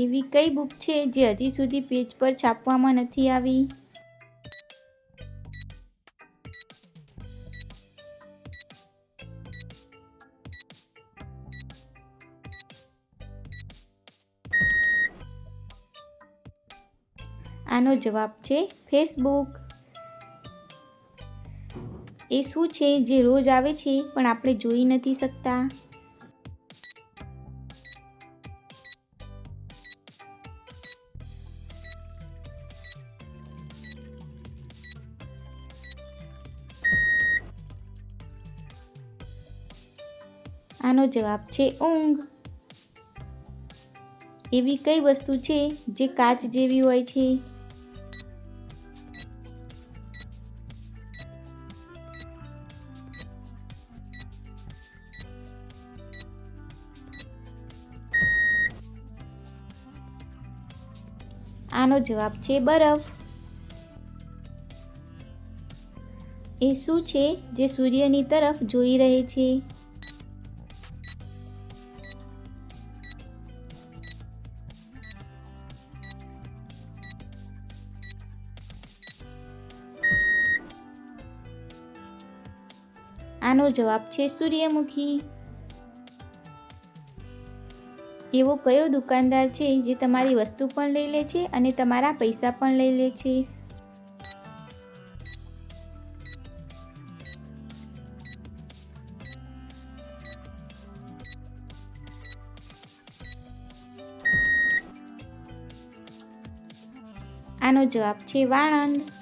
એવી કઈ બુક છે જે હજી સુધી પેજ પર છાપવામાં નથી આવી? આનો જવાબ છે ફેસબુક એ શું છે જે રોજ આવે છે પણ આપણે જોઈ નથી શકતા? આનો જવાબ છે ઊંઘ. એવી કઈ વસ્તુ છે જે કાચ જેવી હોય છે? આનો જવાબ છે બરફ. એ શું છે જે સૂર્યની તરફ જોઈ રહે છે? આનો જવાબ છે સૂર્યમુખી. એવો કયો દુકાનદાર છે જે તમારી વસ્તુ પણ લઈ લે છે અને તમારા પૈસા પણ લઈ લે છે? આનો જવાબ છે વાણંદ.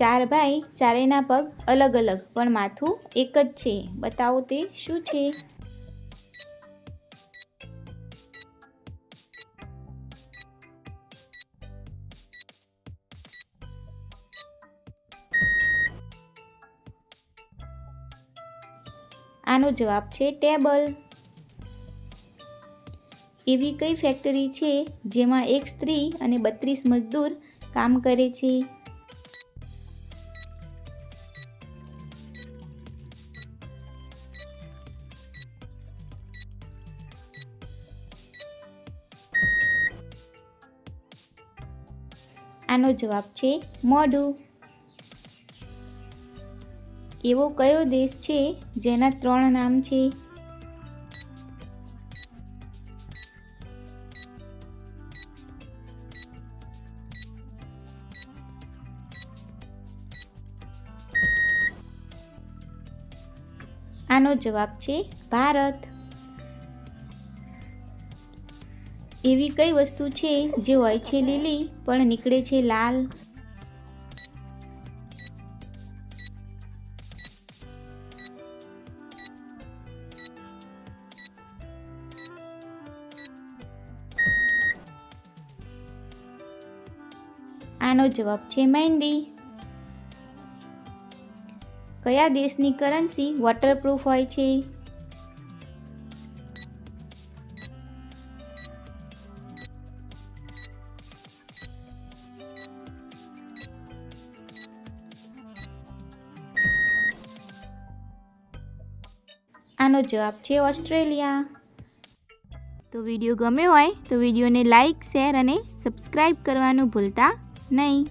ચાર ભાઈ ચારેયના પગ અલગ અલગ, પણ માથું એક જ છે. બતાવો તે શું છે? આનો જવાબ છે ટેબલ. એવી કઈ ફેક્ટરી છે જેમાં એક સ્ત્રી અને બત્રીસ મજદૂર કામ કરે છે? આનો જવાબ છે મોઢું. એવો કયો દેશ છે જેના ત્રણ નામ છે? આનો જવાબ છે ભારત. એવી કઈ વસ્તુ છે જે હોય છે લીલી પણ નીકળે છે લાલ? આનો જવાબ છે મહેંદી. કયા દેશની કરન્સી વોટરપ્રૂફ હોય છે? આનો જવાબ છે ઓસ્ટ્રેલિયા. તો વીડિયો ગમ્યો હોય તો વિડીયોને લાઈક, શેર અને સબસ્ક્રાઈબ કરવાનું ભૂલતા નહીં.